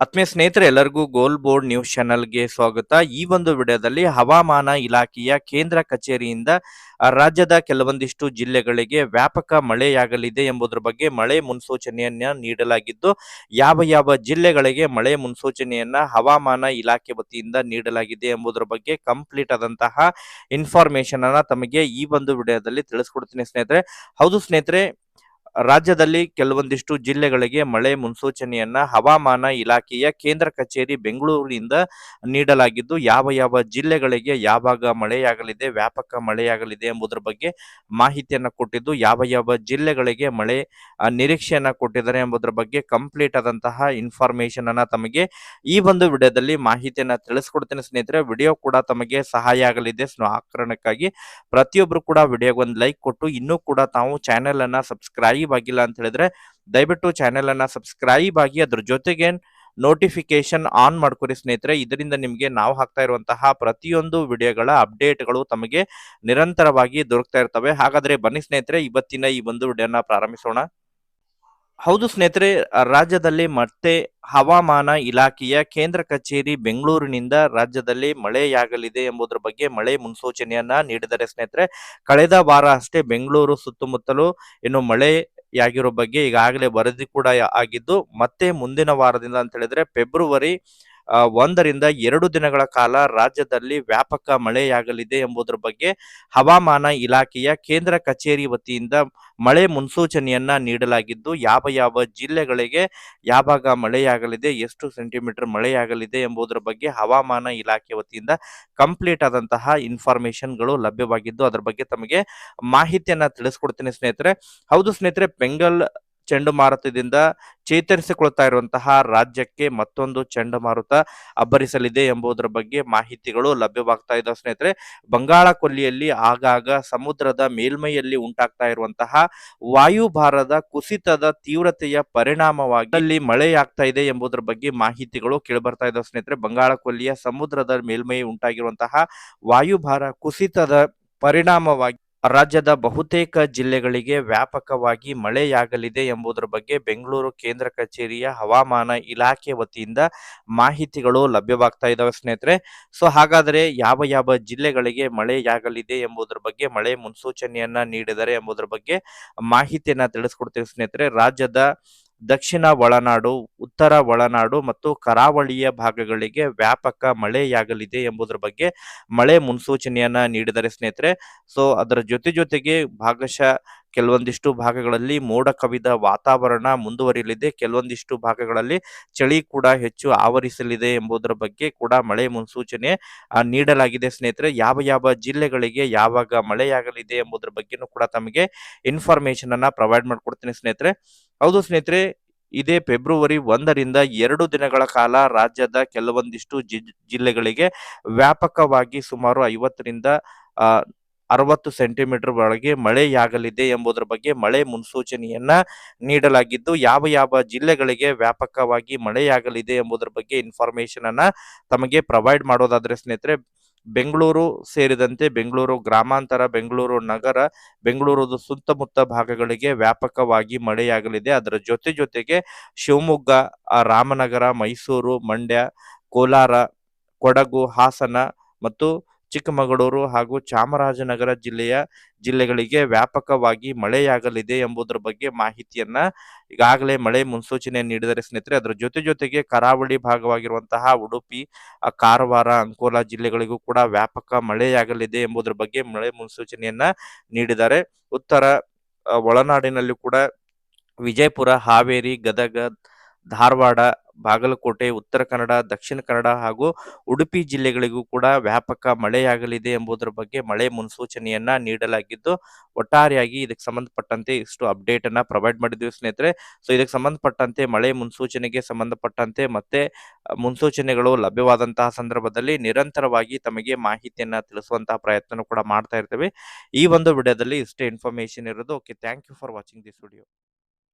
ಆತ್ಮೀಯ ಸ್ನೇಹಿತರೆ, ಎಲ್ಲರಿಗೂ ಗೋಲ್ ಬೋರ್ಡ್ ನ್ಯೂಸ್ ಚಾನೆಲ್ಗೆ ಸ್ವಾಗತ. ಈ ಒಂದು ವಿಡಿಯೋದಲ್ಲಿ ಹವಾಮಾನ ಇಲಾಖೆಯ ಕೇಂದ್ರ ಕಚೇರಿಯಿಂದ ರಾಜ್ಯದ ಕೆಲವೊಂದಿಷ್ಟು ಜಿಲ್ಲೆಗಳಿಗೆ ವ್ಯಾಪಕ ಮಳೆಯಾಗಲಿದೆ ಎಂಬುದರ ಬಗ್ಗೆ ಮಳೆ ಮುನ್ಸೂಚನೆಯನ್ನ ನೀಡಲಾಗಿದ್ದು, ಯಾವ ಯಾವ ಜಿಲ್ಲೆಗಳಿಗೆ ಮಳೆ ಮುನ್ಸೂಚನೆಯನ್ನ ಹವಾಮಾನ ಇಲಾಖೆ ವತಿಯಿಂದ ನೀಡಲಾಗಿದೆ ಎಂಬುದರ ಬಗ್ಗೆ ಕಂಪ್ಲೀಟ್ ಆದಂತಹ ಇನ್ಫಾರ್ಮೇಶನ್ ಅನ್ನ ತಮಗೆ ಈ ಒಂದು ವಿಡಿಯೋದಲ್ಲಿ ತಿಳಿಸ್ಕೊಡ್ತೀನಿ ಸ್ನೇಹಿತರೆ. ಹೌದು ಸ್ನೇಹಿತರೆ ರಾಜ್ಯದಲ್ಲಿ ಕೆಲವೊಂದಿಷ್ಟು ಜಿಲ್ಲೆಗಳಿಗೆ ಮಳೆ ಮುನ್ಸೂಚನೆಯನ್ನ ಹವಾಮಾನ ಇಲಾಖೆಯ ಕೇಂದ್ರ ಕಚೇರಿ ಬೆಂಗಳೂರಿನಿಂದ ನೀಡಲಾಗಿದ್ದು ಯಾವ ಯಾವ ಜಿಲ್ಲೆಗಳಿಗೆ ಯಾವಾಗ ಮಳೆಯಾಗಲಿದೆ ವ್ಯಾಪಕ ಮಳೆಯಾಗಲಿದೆ ಎಂಬುದರ ಬಗ್ಗೆ ಮಾಹಿತಿಯನ್ನ ಕೊಟ್ಟಿದ್ದು ಯಾವ ಯಾವ ಜಿಲ್ಲೆಗಳಿಗೆ ಮಳೆ ಆ, ನಿರೀಕ್ಷೆಯನ್ನ ಕೊಟ್ಟಿದ್ದಾರೆ ಎಂಬುದರ ಬಗ್ಗೆ ಕಂಪ್ಲೀಟ್ ಆದಂತಹ ಇನ್ಫಾರ್ಮೇಶನ್ ಅನ್ನ ತಮಗೆ ಈ ಒಂದು ವಿಡಿಯೋದಲ್ಲಿ ಮಾಹಿತಿಯನ್ನ ತಿಳಿಸ್ಕೊಡ್ತೇನೆ ಸ್ನೇಹಿತರೆ. ವಿಡಿಯೋ ಕೂಡ ತಮಗೆ ಸಹಾಯ ಆಗಲಿದೆ. ಸೊ ಪ್ರತಿಯೊಬ್ಬರು ಪ್ರತಿಯೊಬ್ರು ಕೂಡ ವಿಡಿಯೋಗೆ ಒಂದು ಲೈಕ್ ಕೊಟ್ಟು ಇನ್ನೂ ಕೂಡ ತಾವು ಚಾನೆಲ್ ಅನ್ನ ಸಬ್ಸ್ಕ್ರೈಬ್ ಆಗಿಲ್ಲ ಅಂತ ಹೇಳಿದ್ರೆ ದಯವಿಟ್ಟು ಚಾನೆಲ್ ಅನ್ನ ಸಬ್ಸ್ಕ್ರೈಬ್ ಆಗಿ ಅದ್ರ ಜೊತೆಗೆ ನೋಟಿಫಿಕೇಶನ್ ಆನ್ ಮಾಡ್ಕೊರಿ ಸ್ನೇಹಿತರೆ. ಇದರಿಂದ ನಿಮಗೆ ನಾವು ಹಾಕ್ತಾ ಇರುವಂತಹ ಪ್ರತಿಯೊಂದು ವಿಡಿಯೋಗಳ ಅಪ್ಡೇಟ್ಗಳು ತಮಗೆ ನಿರಂತರವಾಗಿ ದೊರಕ್ತಾ ಇರ್ತವೆ. ಹಾಗಾದ್ರೆ ಬನ್ನಿ ಸ್ನೇಹಿತರೆ, ಇವತ್ತಿನ ಈ ಒಂದು ವಿಡಿಯೋನ ಪ್ರಾರಂಭಿಸೋಣ. ಹೌದು ಸ್ನೇಹಿತರೆ, ರಾಜ್ಯದಲ್ಲಿ ಮತ್ತೆ ಹವಾಮಾನ ಇಲಾಖೆಯ ಕೇಂದ್ರ ಕಚೇರಿ ಬೆಂಗಳೂರಿನಿಂದ ರಾಜ್ಯದಲ್ಲಿ ಮಳೆಯಾಗಲಿದೆ ಎಂಬುದರ ಬಗ್ಗೆ ಮಳೆ ಮುನ್ಸೂಚನೆಯನ್ನ ನೀಡಿದರೆ ಸ್ನೇಹಿತರೆ. ಕಳೆದ ವಾರ ಅಷ್ಟೇ ಬೆಂಗಳೂರು ಸುತ್ತಮುತ್ತಲು ಇನ್ನು ಮಳೆಯಾಗಿರೋ ಬಗ್ಗೆ ಈಗಾಗಲೇ ವರದಿ ಕೂಡ ಆಗಿದ್ದು, ಮತ್ತೆ ಮುಂದಿನ ವಾರದಿಂದ ಅಂತ ಹೇಳಿದ್ರೆ ಫೆಬ್ರವರಿ ಒಂದರಿಂದ ಎರಡು ದಿನಗಳ ಕಾಲ ರಾಜ್ಯದಲ್ಲಿ ವ್ಯಾಪಕ ಮಳೆಯಾಗಲಿದೆ ಎಂಬುದರ ಬಗ್ಗೆ ಹವಾಮಾನ ಇಲಾಖೆಯ ಕೇಂದ್ರ ಕಚೇರಿ ವತಿಯಿಂದ ಮಳೆ ಮುನ್ಸೂಚನೆಯನ್ನ ನೀಡಲಾಗಿದ್ದು, ಯಾವ ಯಾವ ಜಿಲ್ಲೆಗಳಿಗೆ ಯಾವಾಗ ಮಳೆಯಾಗಲಿದೆ, ಎಷ್ಟು ಸೆಂಟಿಮೀಟರ್ ಮಳೆಯಾಗಲಿದೆ ಎಂಬುದರ ಬಗ್ಗೆ ಹವಾಮಾನ ಇಲಾಖೆ ವತಿಯಿಂದ ಕಂಪ್ಲೀಟ್ ಆದಂತಹ ಇನ್ಫಾರ್ಮೇಶನ್ಗಳು ಲಭ್ಯವಾಗಿದ್ದು, ಅದರ ಬಗ್ಗೆ ತಮಗೆ ಮಾಹಿತಿಯನ್ನ ತಿಳಿಸ್ಕೊಡ್ತೀನಿ ಸ್ನೇಹಿತರೆ. ಹೌದು ಸ್ನೇಹಿತರೆ, ಬೆಂಗಲ್ ಚಂಡಮಾರುತದಿಂದ ಚೇತರಿಸಿಕೊಳ್ತಾ ಇರುವಂತಹ ರಾಜ್ಯಕ್ಕೆ ಮತ್ತೊಂದು ಚಂಡಮಾರುತ ಅಬ್ಬರಿಸಲಿದೆ ಎಂಬುದರ ಬಗ್ಗೆ ಮಾಹಿತಿಗಳು ಲಭ್ಯವಾಗ್ತಾ ಇದ್ದಾವೆ ಸ್ನೇಹಿತರೆ. ಬಂಗಾಳ ಕೊಲ್ಲಿಯಲ್ಲಿ ಆಗಾಗ ಸಮುದ್ರದ ಮೇಲ್ಮೈಯಲ್ಲಿ ಉಂಟಾಗ್ತಾ ಇರುವಂತಹ ವಾಯುಭಾರದ ಕುಸಿತದ ತೀವ್ರತೆಯ ಪರಿಣಾಮವಾಗಿ ಅಲ್ಲಿ ಮಳೆಯಾಗ್ತಾ ಇದೆ ಎಂಬುದರ ಬಗ್ಗೆ ಮಾಹಿತಿಗಳು ಕೇಳಿಬರ್ತಾ ಇದ್ದಾವೆ ಸ್ನೇಹಿತರೆ. ಬಂಗಾಳ ಕೊಲ್ಲಿಯ ಸಮುದ್ರದ ಮೇಲ್ಮೈ ಉಂಟಾಗಿರುವಂತಹ ವಾಯುಭಾರ ಕುಸಿತದ ಪರಿಣಾಮವಾಗಿ ರಾಜ್ಯದ ಬಹುತೇಕ ಜಿಲ್ಲೆಗಳಿಗೆ ವ್ಯಾಪಕವಾಗಿ ಮಳೆಯಾಗಲಿದೆ ಎಂಬುದರ ಬಗ್ಗೆ ಬೆಂಗಳೂರು ಕೇಂದ್ರ ಕಚೇರಿಯ ಹವಾಮಾನ ಇಲಾಖೆ ವತಿಯಿಂದ ಮಾಹಿತಿಗಳು ಲಭ್ಯವಾಗ್ತಾ ಇದ್ದಾವೆ ಸ್ನೇಹಿತರೆ. ಸೊ, ಹಾಗಾದರೆ ಯಾವ ಯಾವ ಜಿಲ್ಲೆಗಳಿಗೆ ಮಳೆಯಾಗಲಿದೆ ಎಂಬುದರ ಬಗ್ಗೆ, ಮಳೆ ಮುನ್ಸೂಚನೆಯನ್ನ ನೀಡಿದರೆ ಎಂಬುದರ ಬಗ್ಗೆ ಮಾಹಿತಿಯನ್ನ ತಿಳಿಸ್ಕೊಡ್ತೀವಿ ಸ್ನೇಹಿತರೆ. ರಾಜ್ಯದ ದಕ್ಷಿಣ ಒಳನಾಡು, ಉತ್ತರ ಒಳನಾಡು ಮತ್ತು ಕರಾವಳಿಯ ಭಾಗಗಳಿಗೆ ವ್ಯಾಪಕ ಮಳೆಯಾಗಲಿದೆ ಎಂಬುದರ ಬಗ್ಗೆ ಮಳೆ ಮುನ್ಸೂಚನೆಯನ್ನ ನೀಡಿದರೆ ಸ್ನೇಹಿತರೆ. ಸೊ ಅದರ ಜೊತೆ ಜೊತೆಗೆ ಭಾಗಶಃ ಕೆಲವೊಂದಿಷ್ಟು ಭಾಗಗಳಲ್ಲಿ ಮೋಡ ಕವಿದ ವಾತಾವರಣ ಮುಂದುವರಿಯಲಿದೆ. ಕೆಲವೊಂದಿಷ್ಟು ಭಾಗಗಳಲ್ಲಿ ಚಳಿ ಕೂಡ ಹೆಚ್ಚು ಆವರಿಸಲಿದೆ ಎಂಬುದರ ಬಗ್ಗೆ ಕೂಡ ಮಳೆ ಮುನ್ಸೂಚನೆ ನೀಡಲಾಗಿದೆ. ಸ್ನೇಹಿತರೆ, ಯಾವ ಯಾವ ಜಿಲ್ಲೆಗಳಿಗೆ ಯಾವಾಗ ಮಳೆಯಾಗಲಿದೆ ಎಂಬುದರ ಬಗ್ಗೆನೂ ಕೂಡ ತಮಗೆ ಇನ್ಫಾರ್ಮೇಶನ್ ಅನ್ನ ಪ್ರೊವೈಡ್ ಮಾಡ್ಕೊಡ್ತೀನಿ ಸ್ನೇಹಿತರೆ. ಹೌದು ಸ್ನೇಹಿತರೆ, ಇದೇ ಫೆಬ್ರವರಿ ಒಂದರಿಂದ ಎರಡು ದಿನಗಳ ಕಾಲ ರಾಜ್ಯದ ಕೆಲವೊಂದಿಷ್ಟು ಜಿ- ಜಿಲ್ಲೆಗಳಿಗೆ ವ್ಯಾಪಕವಾಗಿ ಸುಮಾರು ಐವತ್ತರಿಂದ ಅರವತ್ತು ಸೆಂಟಿಮೀಟರ್ ಒಳಗೆ ಮಳೆಯಾಗಲಿದೆ ಎಂಬುದರ ಬಗ್ಗೆ ಮಳೆ ಮುನ್ಸೂಚನೆಯನ್ನ ನೀಡಲಾಗಿದ್ದು, ಯಾವ ಯಾವ ಜಿಲ್ಲೆಗಳಿಗೆ ವ್ಯಾಪಕವಾಗಿ ಮಳೆಯಾಗಲಿದೆ ಎಂಬುದರ ಬಗ್ಗೆ ಇನ್ಫಾರ್ಮೇಶನ್ ಅನ್ನ ತಮಗೆ ಪ್ರೊವೈಡ್ ಮಾಡೋದಾದ್ರೆ ಸ್ನೇಹಿತರೆ, ಬೆಂಗಳೂರು ಸೇರಿದಂತೆ ಬೆಂಗಳೂರು ಗ್ರಾಮಾಂತರ, ಬೆಂಗಳೂರು ನಗರ ಬೆಂಗಳೂರು ಸುತ್ತಮುತ್ತ ಭಾಗಗಳಿಗೆ ವ್ಯಾಪಕವಾಗಿ ಮಳೆಯಾಗಲಿದೆ. ಅದರ ಜೊತೆ ಜೊತೆಗೆ ಶಿವಮೊಗ್ಗ ರಾಮನಗರ, ಮೈಸೂರು, ಮಂಡ್ಯ, ಕೋಲಾರ, ಕೊಡಗು, ಹಾಸನ ಮತ್ತು ಚಿಕ್ಕಮಗಳೂರು ಹಾಗೂ ಚಾಮರಾಜನಗರ ಜಿಲ್ಲೆಯ ಜಿಲ್ಲೆಗಳಿಗೆ ವ್ಯಾಪಕವಾಗಿ ಮಳೆಯಾಗಲಿದೆ ಎಂಬುದರ ಬಗ್ಗೆ ಮಾಹಿತಿಯನ್ನ ಈಗಾಗಲೇ ಮಳೆ ಮುನ್ಸೂಚನೆ ನೀಡಿದರೆ ಸ್ನೇಹಿತರೆ, ಅದರ ಜೊತೆ ಜೊತೆಗೆ ಕರಾವಳಿ ಭಾಗವಾಗಿರುವಂತಹ ಉಡುಪಿ ಕಾರವಾರ, ಅಂಕೋಲಾ ಜಿಲ್ಲೆಗಳಿಗೂ ಕೂಡ ವ್ಯಾಪಕ ಮಳೆಯಾಗಲಿದೆ ಎಂಬುದರ ಬಗ್ಗೆ ಮಳೆ ಮುನ್ಸೂಚನೆಯನ್ನ ನೀಡಿದ್ದಾರೆ. ಉತ್ತರ ಒಳನಾಡಿನಲ್ಲಿ ಕೂಡ ವಿಜಯಪುರ, ಹಾವೇರಿ, ಗದಗ ಧಾರವಾಡ, ಬಾಗಲಕೋಟೆ, ಉತ್ತರ ಕನ್ನಡ, ದಕ್ಷಿಣ ಕನ್ನಡ ಹಾಗೂ ಉಡುಪಿ ಜಿಲ್ಲೆಗಳಿಗೂ ಕೂಡ ವ್ಯಾಪಕ ಮಳೆಯಾಗಲಿದೆ ಎಂಬುದರ ಬಗ್ಗೆ ಮಳೆ ಮುನ್ಸೂಚನೆಯನ್ನ ನೀಡಲಾಗಿದ್ದು, ಒಟ್ಟಾರೆಯಾಗಿ ಇದಕ್ಕೆ ಸಂಬಂಧಪಟ್ಟಂತೆ ಇಷ್ಟು ಅಪ್ಡೇಟ್ ಅನ್ನ ಪ್ರೊವೈಡ್ ಮಾಡಿದ್ವಿ ಸ್ನೇಹಿತರೆ. ಸೊ ಇದಕ್ಕೆ ಸಂಬಂಧಪಟ್ಟಂತೆ ಮಳೆ ಮುನ್ಸೂಚನೆಗೆ ಸಂಬಂಧಪಟ್ಟಂತೆ ಮತ್ತೆ ಮುನ್ಸೂಚನೆಗಳು ಲಭ್ಯವಾದಂತಹ ಸಂದರ್ಭದಲ್ಲಿ ನಿರಂತರವಾಗಿ ತಮಗೆ ಮಾಹಿತಿಯನ್ನ ತಿಳಿಸುವಂತಹ ಪ್ರಯತ್ನ ಕೂಡ ಮಾಡ್ತಾ ಇರ್ತೇವೆ. ಈ ಒಂದು ವಿಡಿಯೋದಲ್ಲಿ ಇಷ್ಟೇ ಇನ್ಫಾರ್ಮೇಶನ್ ಇರೋದು. Okay thank you for watching this video